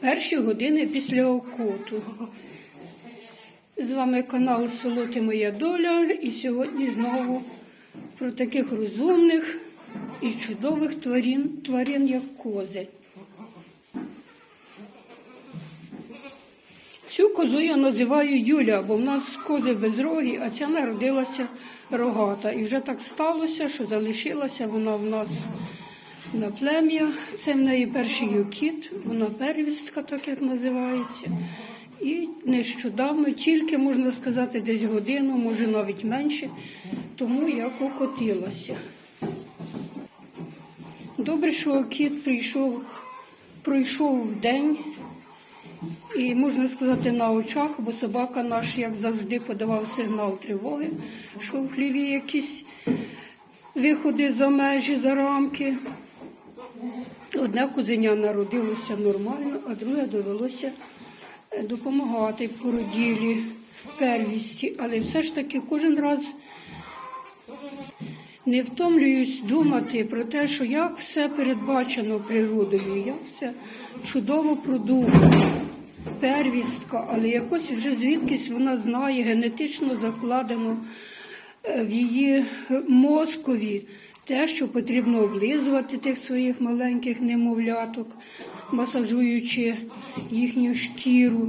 Перші години після окоту. З вами канал Село Ти Моя Доля. І сьогодні знову про таких розумних і чудових тварин, тварин як кози. Цю козу я називаю Юля, бо в нас кози безрогі, а ця народилася рогата. І вже так сталося, що залишилася вона в нас на плем'я. Це в неї перший юкіт, вона первістка, так як називається. І нещодавно, тільки можна сказати, десь годину, може навіть менше, тому я покотилася. Добре, що кіт прийшов, пройшов день. І можна сказати на очах, бо собака наш, як завжди, подавав сигнал тривоги, що в хліві якісь виходи за межі, за рамки. Одне козеня народилося нормально, а друге довелося е, допомагати породілі, первісті. Але все ж таки кожен раз не втомлююсь думати про те, що як все передбачено природою, як все чудово продумано. Первістка, але якось вже звідкись вона знає, генетично закладено е, в її мозкові те, що потрібно облизувати тих своїх маленьких немовляток, масажуючи їхню шкіру,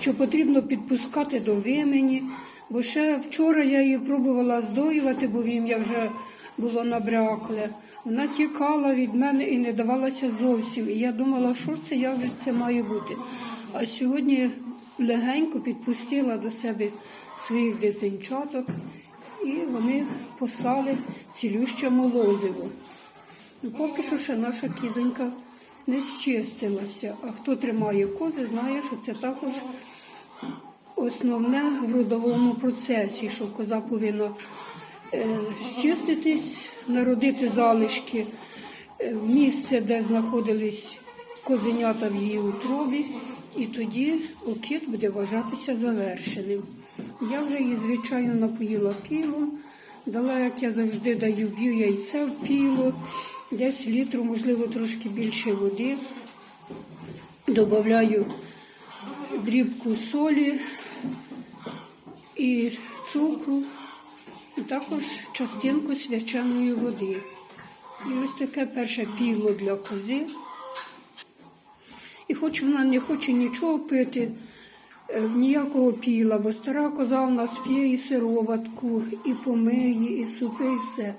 що потрібно підпускати до вимені. Бо ще вчора я її пробувала здоювати, бо вім'я вже було набрякле. Вона тікала від мене і не давалася зовсім. І я думала, що ж це, як же це має бути. А сьогодні легенько підпустила до себе своїх дитинчаток, і вони послали цілюще молозиво. Ну, поки що ще наша кізонька не щистилася. А хто тримає кози, знає, що це також основне в родовому процесі, що коза повинна е, щиститись, народити залишки е, в місце, де знаходились козенята в її утробі, і тоді окіт буде вважатися завершеним. Я вже її, звичайно, напоїла пілом, дала, як я завжди даю, б'ю яйце в піло, десь літру, можливо, трошки більше води. Добавляю дрібку солі і цукру, і також частинку свяченої води. І ось таке перше піло для кози. І хоч вона не хоче нічого пити, ніякого піла, бо стара коза в нас п'є і сироватку, і помиї, і супи, і все.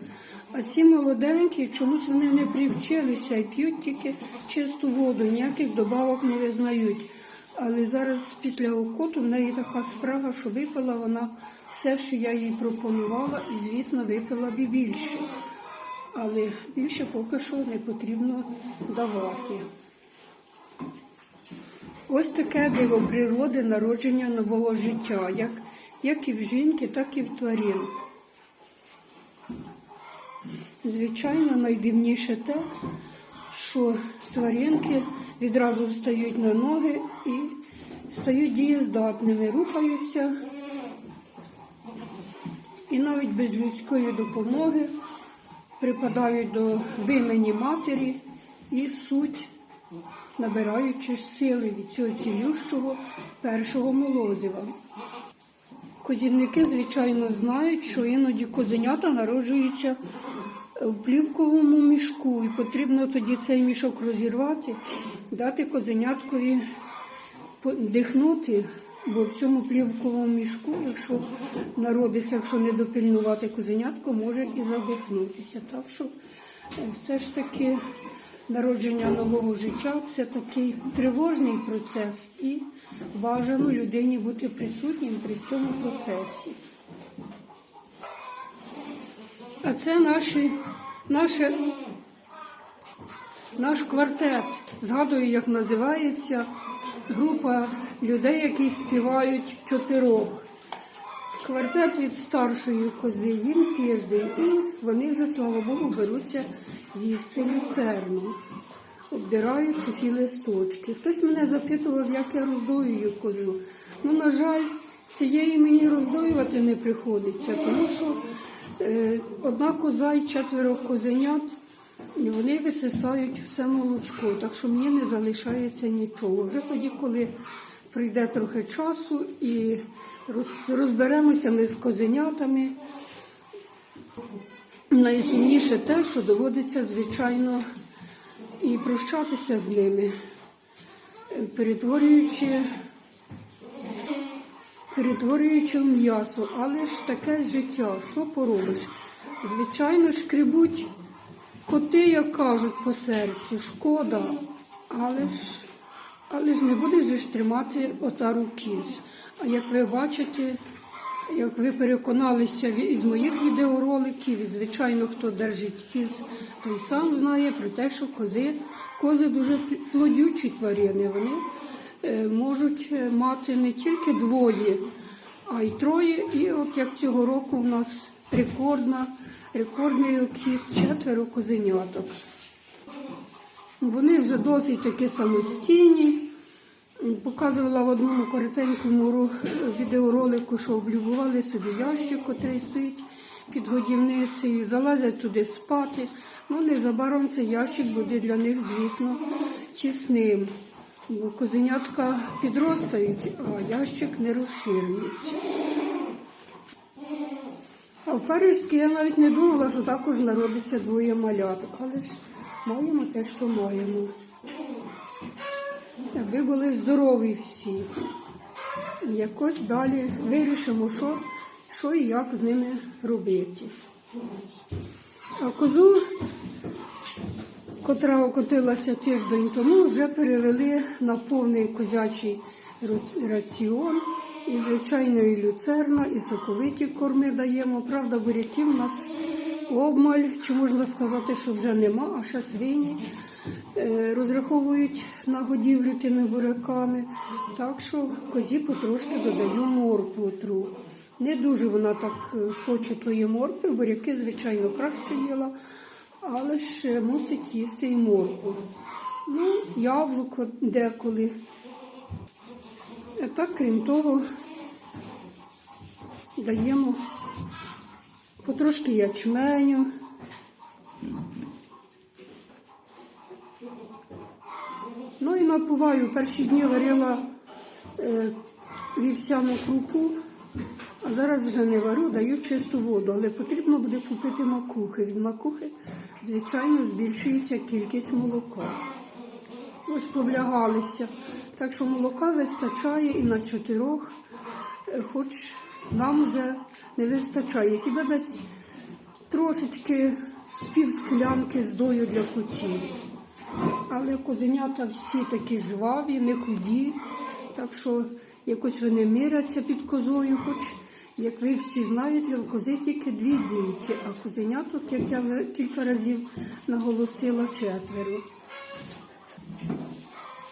А ці молоденькі чомусь вони не привчилися і п'ють тільки чисту воду, ніяких добавок не визнають. Але зараз після окоту в неї така справа, що випила вона все, що я їй пропонувала, і, звісно, випила б і більше. Але більше поки що не потрібно давати. Ось таке диво природи народження нового життя, як, як і в жінки, так і в тварин. Звичайно, найдивніше те, що тваринки відразу стають на ноги і стають дієздатними, рухаються. І навіть без людської допомоги припадають до вимені матері і суть, набираючи сили від цього цілющого першого молозива. Козівники, звичайно, знають, що іноді козенята народжуються в плівковому мішку, і потрібно тоді цей мішок розірвати, дати козеняткові дихнути, бо в цьому плівковому мішку, якщо народиться, якщо не допільнувати козенятко, може і задихнутися. Так що е, все ж таки народження нового життя це такий тривожний процес і бажано людині бути присутнім при цьому процесі. А це наші, наше, наш квартет. Згадую, як називається група людей, які співають в чотирьох. Квартет від старшої кози їм тиждень, і вони вже, слава Богу, беруться їсти люцерну. Обдирають сухі листочки. Хтось мене запитував, як я роздоюю козу. Ну, на жаль, цієї мені роздоювати не приходиться, тому що Е, Одна коза і четверо козенят І вони висисають все молочко, так що мені не залишається нічого. Вже тоді, коли прийде трохи часу і розберемося ми з козенятами. Найсумніше те, що доводиться, звичайно, і прощатися з ними, перетворюючи, перетворюючи м'ясо, але ж таке життя, що поробиш? Звичайно, шкребуть коти, як кажуть, по серцю, шкода, але ж, але ж не будеш ж тримати отару кіз. А як ви бачите, як ви переконалися із моїх відеороликів, і звичайно, хто держить кіз, той сам знає про те, що кози, кози дуже плодючі тварини. Вони е, можуть е, мати не тільки двоє, а й троє. І от як цього року в нас рекордна, рекордний окіт четверо козеняток. Вони вже досить таки самостійні. Показувала в одному коротенькому відеоролику, що облюбували собі ящик, який стоїть під годівницею, залазять туди спати. Ну, незабаром цей ящик буде для них, звісно, тісним. Бо козенятка підростають, а ящик не розширюється. А в первістки я навіть не думала, що також народиться двоє маляток, але ж маємо те, що маємо. Аби були здорові всі. Якось далі вирішимо, що, що і як з ними робити. А козу, котра окотилася тиждень тому, вже перевели на повний козячий раціон. І, звичайно, і люцерна, і соковиті корми даємо. Правда, буряків у нас обмаль, чи можна сказати, що вже нема, а ще свині розраховують на годівлю тими буряками. Так що козі потрошки додаю моркву тру. Не дуже вона так е, хоче тої моркви, буряки, звичайно, краще їла, але ж е, мусить їсти і моркву. Ну, яблуко деколи. А так, крім того, даємо потрошки ячменю. Ну і напуваю. Перші дні варила е, вівсяну крупу, а зараз вже не варю, даю чисту воду, але потрібно буде купити макухи. Від макухи, звичайно, збільшується кількість молока. Ось повлягалися. Так що молока вистачає і на чотирьох, е, хоч нам вже не вистачає. Хіба десь трошечки з пів склянки з для котів. Але козенята всі такі жваві, не худі, так що якось вони миряться під козою, хоч, як ви всі знаєте, в кози тільки дві дійки, а козеняток, як я кілька разів наголосила, четверо.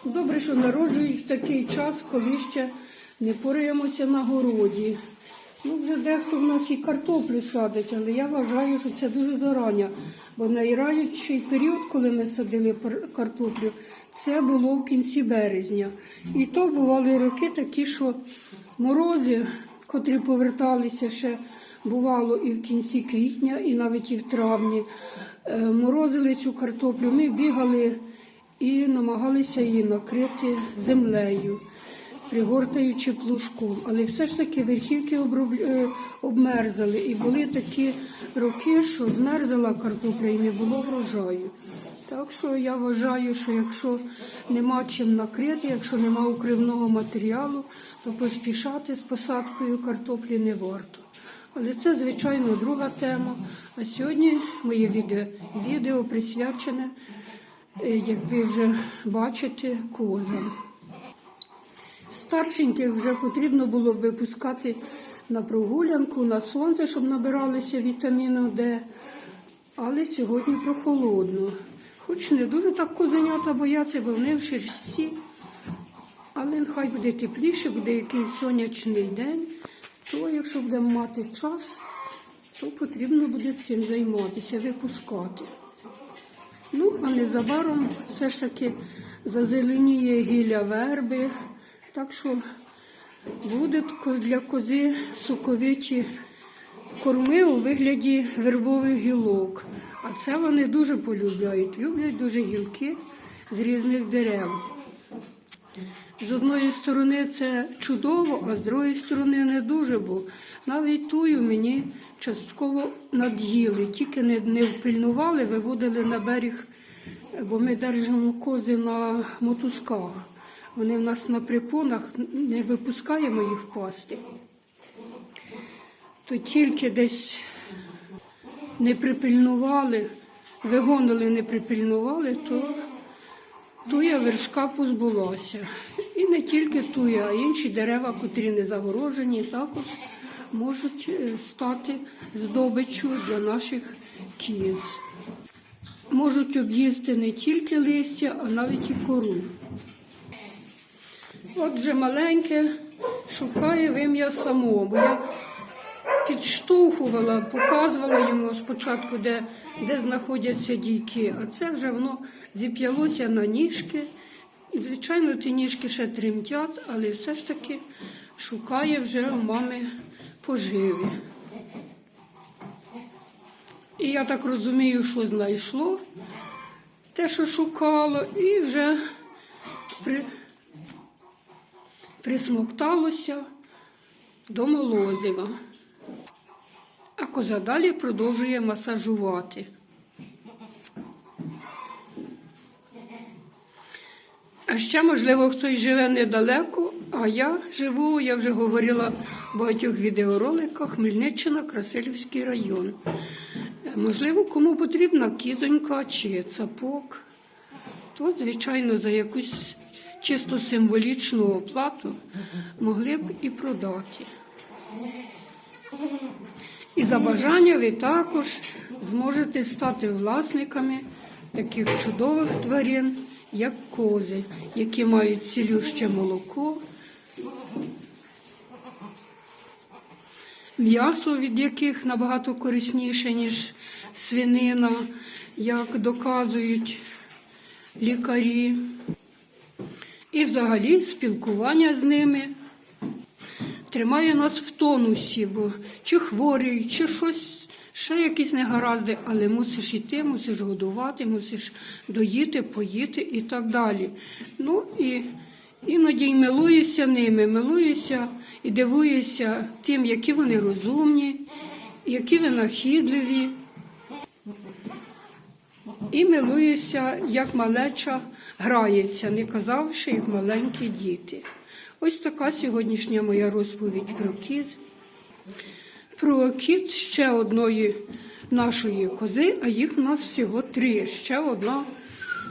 Добре, що народжують в такий час, коли ще не пораємося на городі. Ну, вже дехто в нас і картоплю садить, але я вважаю, що це дуже зарання. Бо найраючий період, коли ми садили картоплю, це було в кінці березня. І то бували роки такі, що морози, котрі поверталися ще, бувало і в кінці квітня, і навіть і в травні, е, морозили цю картоплю. Ми бігали і намагалися її накрити землею, пригортаючи плужком. Але все ж таки верхівки е, обмерзали. І були такі роки, що змерзала картопля і не було врожаю. Так що я вважаю, що якщо нема чим накрити, якщо нема укривного матеріалу, то поспішати з посадкою картоплі не варто. Але це, звичайно, друга тема. А сьогодні моє відео, відео присвячене Е, як ви вже бачите, козам. Старшеньких вже потрібно було б випускати на прогулянку, на сонце, щоб набиралися вітаміну Д. Але сьогодні прохолодно. Хоч не дуже так козенята бояться, бо вони в шерсті. Але хай буде тепліше, буде якийсь сонячний день, то якщо будемо мати час, то потрібно буде цим займатися, випускати. Ну, а незабаром все ж таки зазеленіє гілля верби, так що буде для кози соковиті корми у вигляді вербових гілок. А це вони дуже полюбляють. Люблять дуже гілки з різних дерев. З одної сторони це чудово, а з другої сторони не дуже, бо навіть тую мені частково над'їли, тільки не, не впильнували, виводили на берег, бо ми держимо кози на мотузках. Вони в нас на припонах, не випускаємо їх пасти. То тільки десь не припильнували, вигонили, не припильнували, то туя вершка позбулася. І не тільки туя, а інші дерева, котрі не загорожені, також можуть е, стати здобиччю для наших кіз. Можуть об'їсти не тільки листя, а навіть і кору. Отже, маленьке шукає вим'я самого, бо я підштовхувала, показувала йому спочатку, де, де знаходяться дійки, а це вже воно зіп'ялося на ніжки. Звичайно, ті ніжки ще тремтять, але все ж таки шукає вже у мами поживи. І я так розумію, що знайшло те, що шукало, і вже при, присмокталося до молозива. А коза далі продовжує масажувати. А ще, можливо, хтось живе недалеко, а я живу, я вже говорила в багатьох відеороликах, Хмельниччина, Красилівський район. Е, Можливо, кому потрібна кізонька чи цапок, то, звичайно, за якусь чисто символічну оплату могли б і продати. І за бажання ви також зможете стати власниками таких чудових тварин, як кози, які мають цілюще молоко, м'ясо, від яких набагато корисніше, ніж свинина, як доказують лікарі. І взагалі спілкування з ними тримає нас в тонусі, бо чи хворий, чи щось, ще якісь негаразди, але мусиш йти, мусиш годувати, мусиш доїти, поїти і так далі. Ну і іноді й милуюся ними, милуюся і дивуюся тим, які вони розумні, які винахідливі. І милуюся, як малеча грається, не казавши, як маленькі діти. Ось така сьогоднішня моя розповідь про кіт. Про кіт ще одної нашої кози, а їх у нас всього три. Ще одна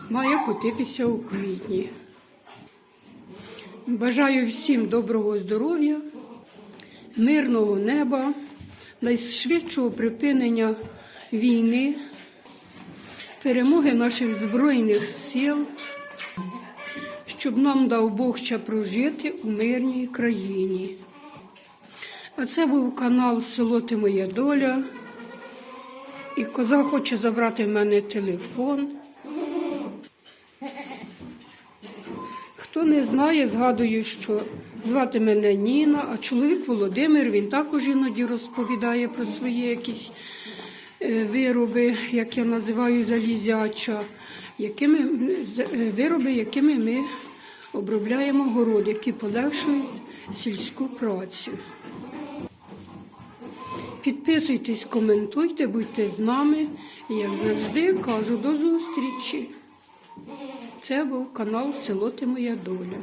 має котитися у квітні. Бажаю всім доброго здоров'я, мирного неба, найшвидшого припинення війни, перемоги наших Збройних сил, щоб нам дав Бог ще прожити у мирній країні. А це був канал Село Ти Моя Доля. І коза хоче забрати в мене телефон. Хто не знає, згадую, що звати мене Ніна, а чоловік Володимир, він також іноді розповідає про свої якісь е, вироби, як я називаю залізяча, якими, е, вироби, якими ми обробляємо городи, які полегшують сільську працю. Підписуйтесь, коментуйте, будьте з нами. Як завжди, кажу до зустрічі. Це був канал Село Ти Моя Доля.